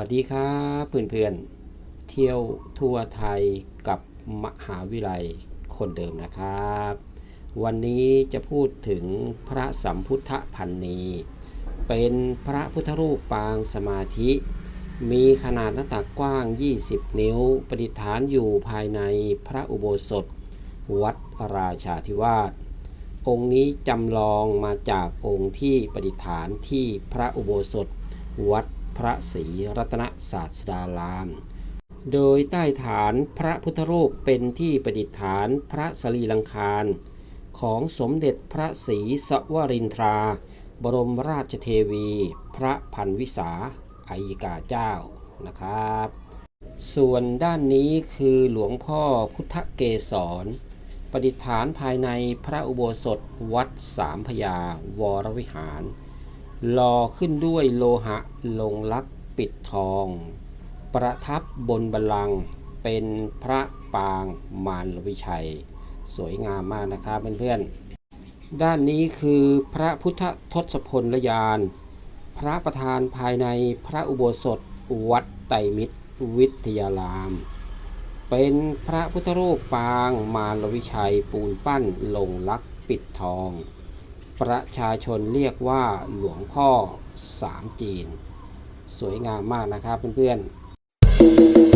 วัสดีครับเพื่อนๆเที่ยวทั่วไทยกับมหาวิทยาลัยคนเดิมนะครับ วันนี้จะพูดถึงพระสัมพุทธพันนีเป็นพระพุทธรูปปางสมาธิ มีขนาดหน้าตักกว้าง 20 นิ้ว ประดิษฐานอยู่ภายในพระอุโบสถ วัดราชาธิวาสองค์นี้จำลองมาจากองค์ที่ประดิษฐานที่พระอุโบสถ วัด พระศรีรัตนศาสดาราม โดยใต้ฐานพระพุทธรูปเป็นที่ประดิษฐานพระสรีลังคารของสมเด็จพระศรีสวรินทรา บรมราชเทวี พระพันวิสาอัยกาเจ้านะครับ ส่วนด้านนี้คือหลวงพ่อพุทธเกศรประดิษฐานภายในพระอุโบสถวัดสามพยาวรวิหาร หล่อขึ้นด้วยโลหะลงลักปิดทอง ประทับบนบัลลังก์เป็นพระปางมารวิชัย สวยงามมากนะครับเพื่อนๆ ด้านนี้คือพระพุทธทศพลยาน พระประธานภายในพระอุโบสถวัดไตรมิตรวิทยาราม เป็นพระพุทธรูปปางมารวิชัยปูนปั้นลงลักปิดทอง ประชาชนเรียกว่าหลวงพ่อสามจีน สวยงามมากนะครับเพื่อนๆ